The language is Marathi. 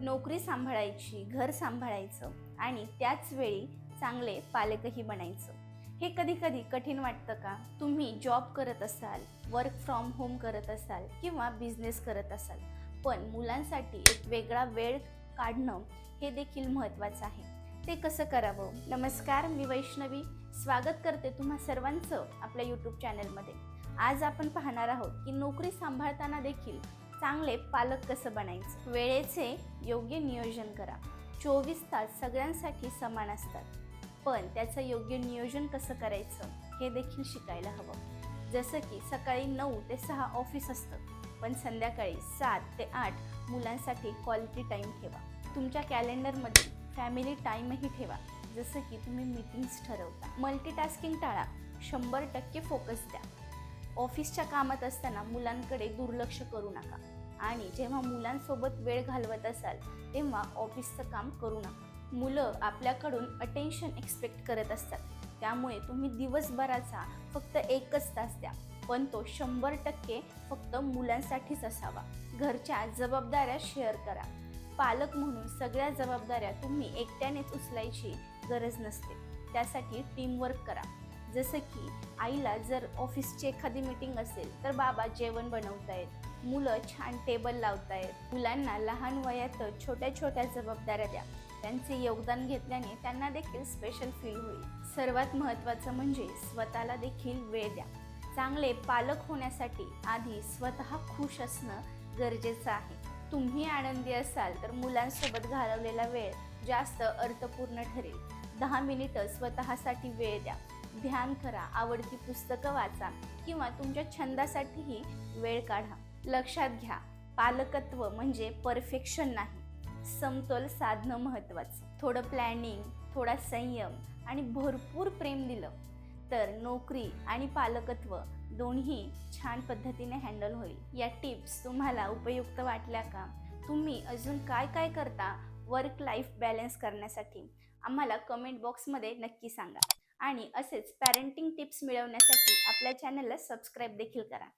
नोकरी सांभाळायची घर सांभाळायचं आणि त्याच वेळी चांगले पालकही बनायचं. हे कधी कधी कठीण वाटतं का? तुम्ही जॉब करत असाल वर्क फ्रॉम होम करत असाल किंवा बिझनेस करत असाल पण मुलांसाठी एक वेगळा वेळ काढणं हे देखील महत्त्वाचं आहे. ते कसं करावं? नमस्कार मी वैष्णवी. स्वागत करते तुम्हा सर्वांचं आपल्या यूट्यूब चॅनलमध्ये आज आपण पाहणार आहोत की नोकरी सांभाळताना देखील चांगले पालक कसं बनायचं? वेळेचे योग्य नियोजन करा. चोवीस तास सगळ्यांसाठी समान असतात. पण त्याचं योग्य नियोजन कसं करायचं? हे देखील शिकायला हवं. जसं की सकाळी नऊ ते सहा ऑफिस असतं. पण संध्याकाळी सात ते आठ मुलांसाठी क्वालिटी टाईम ठेवा. तुमच्या कॅलेंडरमध्ये फॅमिली टाईमही ठेवा. जसं की तुम्ही मीटिंग्स ठरवता. मल्टीटास्किंग टाळा. शंभर टक्के फोकस द्या. ऑफिसच्या कामात असताना मुलांकडे दुर्लक्ष करू नका. आणि जेव्हा मुलांसोबत वेळ घालवत असाल तेव्हा ऑफिसचं काम करू नका. मुलं आपल्याकडून अटेन्शन एक्सपेक्ट करत असतात. त्यामुळे तुम्ही दिवसभराचा फक्त एकच तास द्या पण तो शंभर टक्के फक्त मुलांसाठीच असावा. घरच्या जबाबदाऱ्या शेअर करा. पालक म्हणून सगळ्या जबाबदाऱ्या तुम्ही एकट्यानेच उचलायची गरज नसते. त्यासाठी टीमवर्क करा. जसं की आईला जर ऑफिसची एखादी मीटिंग असेल तर बाबा जेवण बनवतायत मुलं छान टेबल लावतायत मुलांना लहान वयात छोट्या छोट्या जबाबदाऱ्या द्या. त्यांचे योगदान घेतल्याने त्यांना देखील स्पेशल फील होईल. सर्वात महत्त्वाचं म्हणजे स्वतःला देखील वेळ द्या. चांगले पालक होण्यासाठी आधी स्वतः खुश असणं गरजेचं आहे. तुम्ही आनंदी असाल तर मुलांसोबत घालवलेला वेळ जास्त अर्थपूर्ण ठरेल. दहा मिनिटं स्वतःसाठी वेळ द्या. ध्यान करा आवडती पुस्तकं वाचा किंवा तुमच्या छंदासाठीही वेळ काढा. लक्षात घ्या पालकत्व म्हणजे परफेक्शन नाही समतोल साधणं महत्त्वाचं. थोडं प्लॅनिंग थोडा संयम आणि भरपूर प्रेम दिलं तर नोकरी आणि पालकत्व दोन्ही छान पद्धतीने हँडल होईल. या टिप्स तुम्हाला उपयुक्त वाटल्या का? तुम्ही अजून काय काय करता? वर्क लाईफ बॅलन्स करण्यासाठी. आम्हाला कमेंट बॉक्समध्ये नक्की सांगा. आणि असेच पॅरेंटिंग टिप्स मिळवण्यासाठी आपल्या चॅनलला सबस्क्राईब देखील करा.